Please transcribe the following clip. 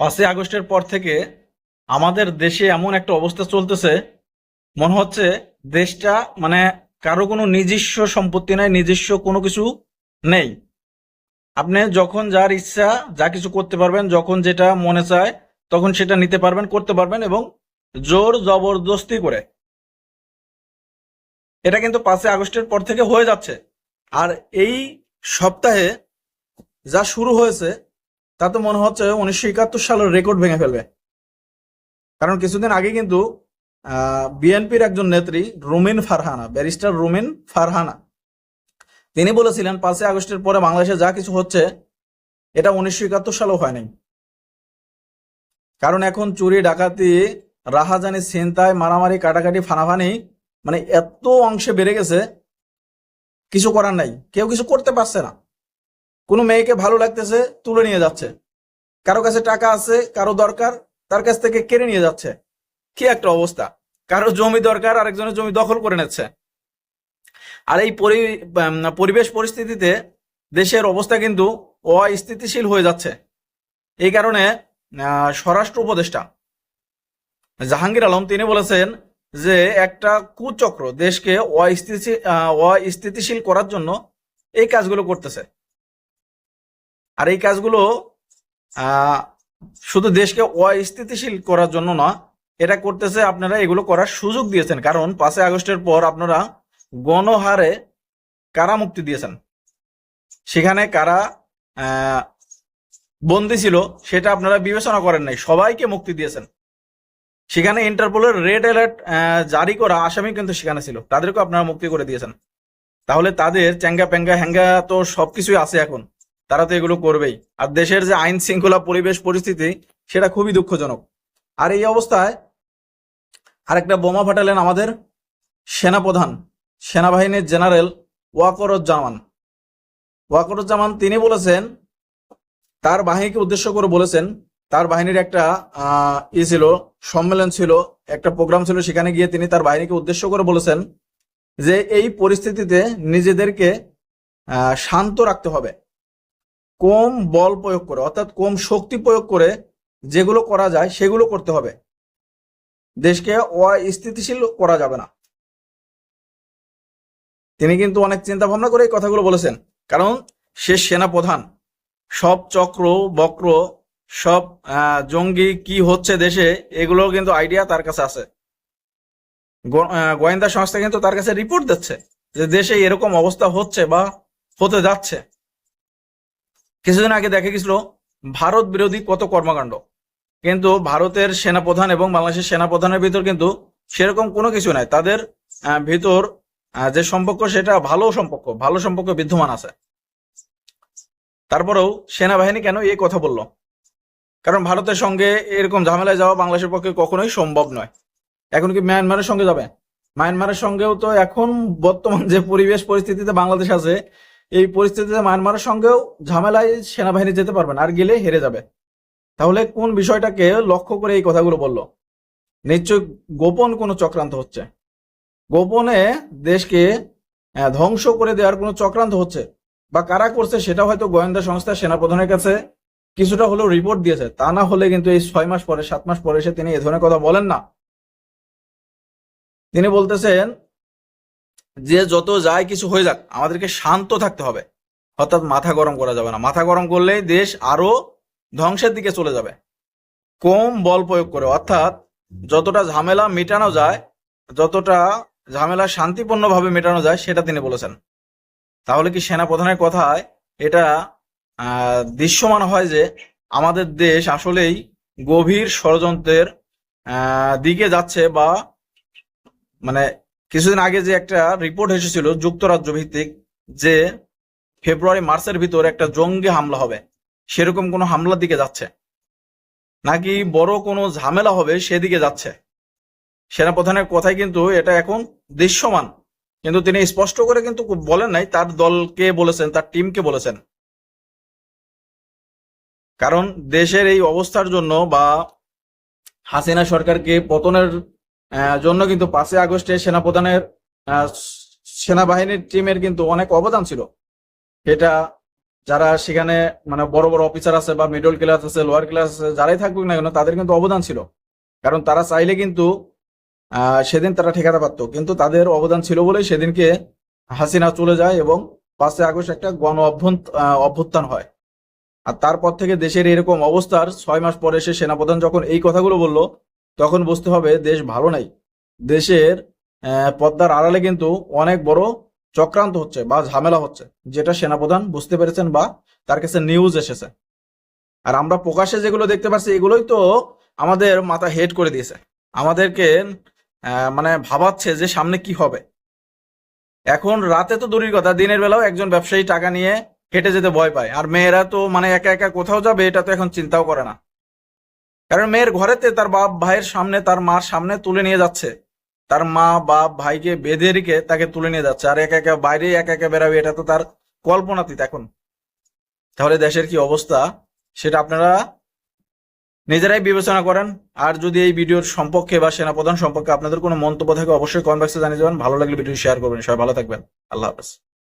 পাঁচই আগস্টের পর থেকে আমাদের দেশে এমন একটা অবস্থা চলতেছে, মনে হচ্ছে দেশটা মানে কারও কোনো নিজস্ব সম্পত্তি নাই, নিজস্ব কোনো কিছু নেই। আপনি যখন যার ইচ্ছা যা কিছু করতে পারবেন, যখন যেটা মনে চায়, তখন সেটা নিতে পারবেন, করতে পারবেন এবং জোর জবরদস্তি করে। এটা কিন্তু পাঁচই আগস্টের পর থেকে হয়ে যাচ্ছে। আর এই সপ্তাহে যা শুরু হয়েছে তাতে মনে হচ্ছে উনিশশো একাত্তর সালের রেকর্ড ভেঙে ফেলবে। কারণ কিছুদিন আগে কিন্তু বিএনপির একজন নেত্রী রুমিন ফারহানা, ব্যারিস্টার রুমিন ফারহানা, তিনি বলেছিলেন, পাঁচই আগস্টের পরে বাংলাদেশে যা কিছু হচ্ছে, এটা উনিশশো একাত্তর সালেও হয় নাই কারণ এখন চুরি, ডাকাতি, রাহাজানি, ছিনতাই, মারামারি, কাটাকাটি, ফানাফানি মানে এত অংশে বেড়ে গেছে, কিছু করার নাই। কেউ কিছু করতে পারছে না। কোনো মেয়েকে ভালো লাগতেছে, তুলে নিয়ে যাচ্ছে। কারও কাছে টাকা আছে, কারও দরকার, তার কাছ থেকে কেড়ে নিয়ে যাচ্ছে। কি একটা অবস্থা। কারও জমি দরকার, আরেকজনের জমি দখল করে নিচ্ছে। আর এই পরি- পরিবেশ পরিস্থিতিতে দেশের অবস্থা কিন্তু অস্থিতিশীল হয়ে যাচ্ছে। এই কারণে স্বরাষ্ট্র উপদেষ্টা জাহাঙ্গীর আলম, তিনি বলেছেন যে একটা কুচক্র দেশকে অস্থিতিশীল অস্থিতিশীল করার জন্য এই কাজগুলো করতেছে। আর এই কাজগুলো শুধু দেশকে অস্থিতিশীল করার জন্য না, এটা করতেছে আপনারা, এগুলো করার সুযোগ দিয়েছেন। কারণ পাঁচই আগস্টের পর আপনারা গণহারে কারা মুক্তি দিয়েছেন? সেখানে কারা বন্দী ছিল, সেটা আপনারা বিবেচনা করেন নাই। সবাইকে মুক্তি দিয়েছেন। সেখানে ইন্টারপোলের রেড অ্যালার্ট জারি করা আসামি কিন্তু সেখানে ছিল। তাদেরকেও আপনারা মুক্তি করে দিয়েছেন। তাহলে তাদের চ্যাঙ্গা প্যাঙ্গা হ্যাঙ্গা তো সবকিছুই আছে এখন। তারা তো এগুলো করবেই। আর দেশের যে আইন শৃঙ্খলা পরিবেশ পরিস্থিতি, সেটা খুবই দুঃখজনক। আর এই অবস্থায় আরেকটা বোমা ফাটালেন আমাদের সেনাপ্রধান, সেনাবাহিনীর জেনারেল ওয়াকরুজ্জামান। ওয়াকরুজ্জামান তিনি বলেছেন, তার বাহিনীকে উদ্দেশ্য করে বলেছেন, তার বাহিনীর একটা ই ছিল, সম্মেলন ছিল, একটা প্রোগ্রাম ছিল, সেখানে গিয়ে তিনি তার বাহিনীকে উদ্দেশ্য করে বলেছেন যে এই পরিস্থিতিতে নিজেদেরকে শান্ত রাখতে হবে। কম বল প্রয়োগ করে, অর্থাৎ কম শক্তি প্রয়োগ করে যেগুলো করা যায় সেগুলো করতে হবে। দেশকে অস্থিতিশীল করা যাবে না। তিনি কিন্তু অনেক চিন্তা ভাবনা করে এই কথাগুলো বলেছেন। কারণ সে সেনা প্রধান সব চক্র, বক্র, সব জঙ্গি কি হচ্ছে দেশে এগুলো কিন্তু আইডিয়া তার কাছে আছে। গোয়েন্দা সংস্থা কিন্তু তার কাছে রিপোর্ট দিচ্ছে যে দেশে এরকম অবস্থা হচ্ছে বা হতে যাচ্ছে। কিছুদিন আগে দেখা গেছিল ভারত বিরোধী কত কর্মকাণ্ড। কিন্তু ভারতের সেনাপ্রধান এবং বাংলাদেশের সেনাপ্রধানের ভিতর কিন্তু সেরকম কোনো কিছু নাই। তাদের ভিতর যে সম্পর্ক সেটা ভালো সম্পর্ক ভালো সম্পর্ক বিদ্যমান আছে। তারপরেও সেনাবাহিনী কেন এই কথা বলল? কারণ ভারতের সঙ্গে এরকম ঝামেলায় যাওয়া বাংলাদেশের পক্ষে কখনোই সম্ভব নয়। এখন কি মায়ানমারের সঙ্গে যাবে? মায়ানমারের সঙ্গেও তো এখন বর্তমান যে পরিবেশ পরিস্থিতিতে বাংলাদেশ আছে এই পরিস্থিতিতে মায়ানমারের সঙ্গেও ঝামেলায় সেনাবাহিনী যেতে পারবে না, আর গেলে হেরে যাবে। তাহলে কোন বিষয়টাকে লক্ষ্য করে এই কথাগুলো বলল? নিশ্চয় গোপন কোনো চক্রান্ত হচ্ছে। গোপনে দেশকে ধ্বংস করে দেওয়ার কোনো চক্রান্ত হচ্ছে। বা কারা করছে সেটা হয়তো গোয়েন্দা সংস্থা সেনাপ্রধানের কাছে কিছুটা হলেও রিপোর্ট দিয়েছে। তা না হলে কিন্তু এই ছয় মাস পরে, সাত মাস পরে এসে তিনি এ ধরনের কথা বলেন না। তিনি বলতেছেন যে যত যায় কিছু হয়ে যাক, আমাদেরকে শান্ত থাকতে হবে। অর্থাৎ মাথা গরম করা যাবে না। মাথা গরম করলেই দেশ আরও ধ্বংসের দিকে চলে যাবে। কম বল প্রয়োগ করে। অর্থাৎ যতটা ঝামেলা মেটানো যায়, যতটা ঝামেলা শান্তিপূর্ণভাবে মেটানো যায়, সেটা তিনি বলেছেন। তাহলে কি সেনা প্রধানের কথায় এটা দৃশ্যমান হয় যে আমাদের দেশ আসলেই গভীর ষড়যন্ত্রের দিকে যাচ্ছে বা মানে কিছুদিন আগে যে একটা রিপোর্ট এসেছিল যুক্তরাজ্য ভিত্তিক যে ফেব্রুয়ারি, মার্চের ভিতর একটা জঙ্গি হামলা হবে, সেরকম কোনো হামলার দিকে যাচ্ছে? নাকি বড় কোনো ঝামেলা হবে সেদিকে যাচ্ছে? সেনাপ্রধানের কথাই কিন্তু এটা এখন দৃশ্যমান। কিন্তু তিনি স্পষ্ট করে কিন্তু বলেন নাই, তার দলকে বলেছেন, তার টিমকে বলেছেন। কারণ দেশের এই অবস্থার জন্য বা হাসিনা সরকারকে পতনের জন্য কিন্তু পাঁচই আগস্টে সেনাপ্রধানের সেনাবাহিনীর টিমের কিন্তু অনেক অবদান ছিল। এটা যারা সেখানে মানে বড় বড় অফিসার আছে বা মিডল ক্লাস আছে লোয়ার ক্লাস আছে, যারাই থাকুক না কেন, তাদের কিন্তু অবদান ছিল। কারণ তারা চাইলে কিন্তু সেদিন তারা ঠেকাতে পারতো। কিন্তু তাদের অবদান ছিল বলেই সেদিনকে হাসিনা চলে যায় এবং পাঁচই আগস্ট একটা গণ অভ্যুত্থান হয়। আর তারপর থেকে দেশের এরকম অবস্থার ছয় মাস পরে এসে সেনাপ্রধান যখন এই কথাগুলো বলল তখন বুঝতে হবে দেশ ভালো নাই। দেশের পদ্মার আড়ালে কিন্তু অনেক বড় চক্রান্ত হচ্ছে বা ঝামেলা হচ্ছে, যেটা সেনাপ্রধান বুঝতে পেরেছেন বা তার কাছে নিউজ এসেছে। আর আমরা প্রকাশ্যে যেগুলো দেখতে পাচ্ছি, এগুলোই তো আমাদের মাথা হেড করে দিয়েছে। আমাদেরকে মানে ভাবাচ্ছে যে সামনে কি হবে। এখন রাতে তো দূরের কথা, দিনের বেলাও একজন ব্যবসায়ী টাকা নিয়ে হেঁটে যেতে ভয় পায়। আর মেয়েরা তো মানে একা একা কোথাও যাবে, এটা তো এখন চিন্তাও করে না। কারণ মেয়ের ঘরেতে তার বাপ ভাইয়ের সামনে তার মার সামনে তুলে নিয়ে যাচ্ছে। তার মা, বাপ, ভাইকে বেঁধে রেখে তাকে তুলে নিয়ে যাচ্ছে। আর একা একা বাইরে একা একা বেরাবে এটা তো তার কল্পনাতীত এখন তাহলে দেশের কি অবস্থা? সেটা আপনারা নিজেরাই বিবেচনা করেন। আর যদি এই ভিডিওর সম্পর্কে বা সেনাপ্রধান সম্পর্কে আপনাদের কোনো মন্তব্য থাকে, অবশ্যই কমেন্ট বক্সে জানিয়ে যাবেন ভালো লাগলে ভিডিও শেয়ার করবেন। সবাই ভালো থাকবেন। আল্লাহ হাফেজ।